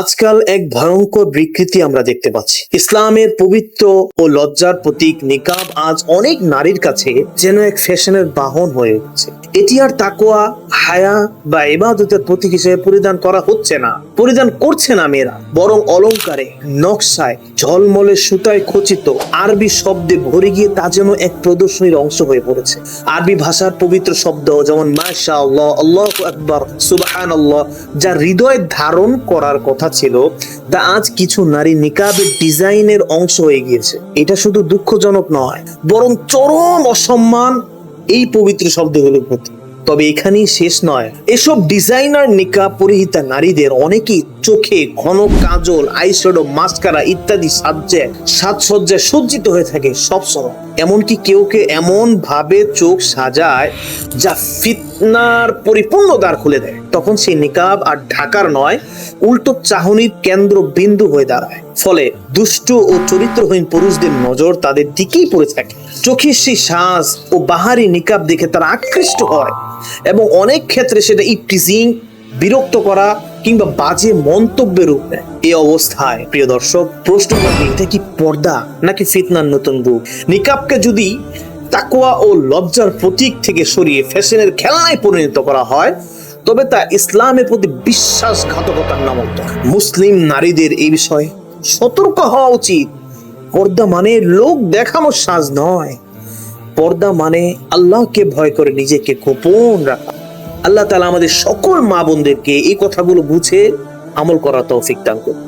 আজকাল এক ভয়ঙ্কর বিকৃতি আমরা দেখতে পাচ্ছি। ইসলামের পবিত্র ও লজ্জার প্রতীক নিকাব আজ অনেক নারীর কাছে যেন এক ফ্যাশনের বাহন হয়ে উঠছে। এটি আর তাকোয়া হায়া বা ইবাদতের প্রতীক হিসেবে পরিধান করা হচ্ছে না। পরিধান করছে না মেয়েরা, বরং অলংকারে নকশায়, ঝলমলে সুতায় খচিত আরবি শব্দে ভরে গিয়ে তা যেন এক প্রদর্শনীর অংশ হয়ে পড়েছে। আরবি ভাষার পবিত্র শব্দ যেমন মাশা আল্লাহ আল্লাহ আকবর সুবাহান আল্লাহ যা হৃদয় ধারণ করার কথা ছিল, তা আজ কিছু নারী নিকাবের ডিজাইনের অংশ হয়ে গিয়েছে। এটা শুধু দুঃখজনক নয়, বরং চরম অসম্মান এই পবিত্র শব্দগুলোর প্রতি। তবে এখানেই শেষ নয়। এসব ডিজাইনার নিকা পরিহিতা নারীদের অনেকেই চোখে ঘন কাজল আইশ্যাডো মাস্কারা ইত্যাদি সাজ্জে সাজসজ্জায় সজ্জিত হয়ে থাকে সবসময়। এমনকি কেউ কে এমন ভাবে চোখ সাজায় যা ফিতনার পরিপূর্ণ দ্বার খুলে দেয়। তখন সেই নিকাব আর ঢাকার নয়, উল্টো চাহনির কেন্দ্র বিন্দু হয়ে দাঁড়ায়। ফলে দুষ্ট ও চরিত্রহীন পুরুষদের নজর তাদের দিকেই পড়ে থাকে। চোখের সেই শ্বাস ও বাহারি নিকাব দেখে তারা আকৃষ্ট হয় এবং অনেক ক্ষেত্রে সেটা ইপটিজিং বিরক্ত করা কিংবা বাজে মন্তব্যের রূপ নেয়। এই অবস্থায়, প্রিয় দর্শক, প্রশ্ন এটা কি পর্দা নাকি ফিতনার নতুন রূপ? নিকাবকে যদি তাকোয়া ও লজ্জার প্রতীক থেকে সরিয়ে ফ্যাশনের খেলনায় পরিণত করা হয়, তবে তা ইসলামের প্রতি বিশ্বাসঘাতকতার নামান্তর মুসলিম নারীদের এই বিষয়ে সতর্ক হওয়া উচিত। পর্দা মানে লোক দেখানো সাজ নয়। পর্দা মানে আল্লাহকে ভয় করে নিজেকে গোপন রাখা। আল্লাহ তালা আমাদের সকল মা বোনদেরকে এই কথাগুলো বুঝে আমল করা তৌফিক দান করুন।